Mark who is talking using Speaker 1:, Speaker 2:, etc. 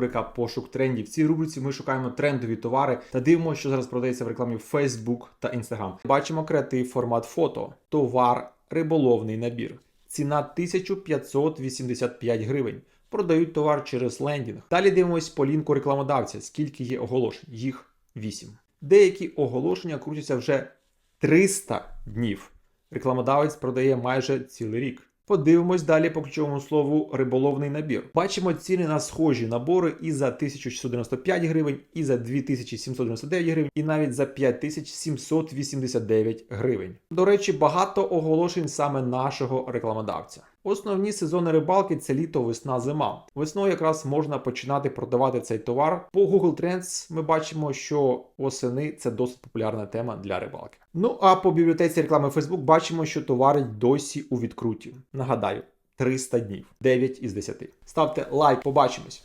Speaker 1: рубрика Пошук трендів. В цій рубриці ми шукаємо трендові товари та дивимося, що зараз продається в рекламі Facebook та Instagram. Бачимо креатив формат фото, товар, риболовний набір. Ціна 1585 гривень. Продають товар через лендінг. Далі дивимось по лінку рекламодавця, скільки є оголошень. Їх 8. Деякі оголошення крутяться вже 300 днів. Рекламодавець продає майже цілий рік. Подивимось далі по ключовому слову риболовний набір. Бачимо ціни на схожі набори і за 1695 гривень, і за 2799 гривень, і навіть за 5789 гривень. До речі, багато оголошень саме нашого рекламодавця. Основні сезони рибалки це літо, весна, зима. Весною якраз можна починати продавати цей товар. По Google Trends ми бачимо, що восени це досить популярна тема для рибалки. Ну а по бібліотеці реклами Facebook бачимо, що товари досі у відкруті. Нагадаю, 300 днів, 9 із 10. Ставте лайк, побачимось.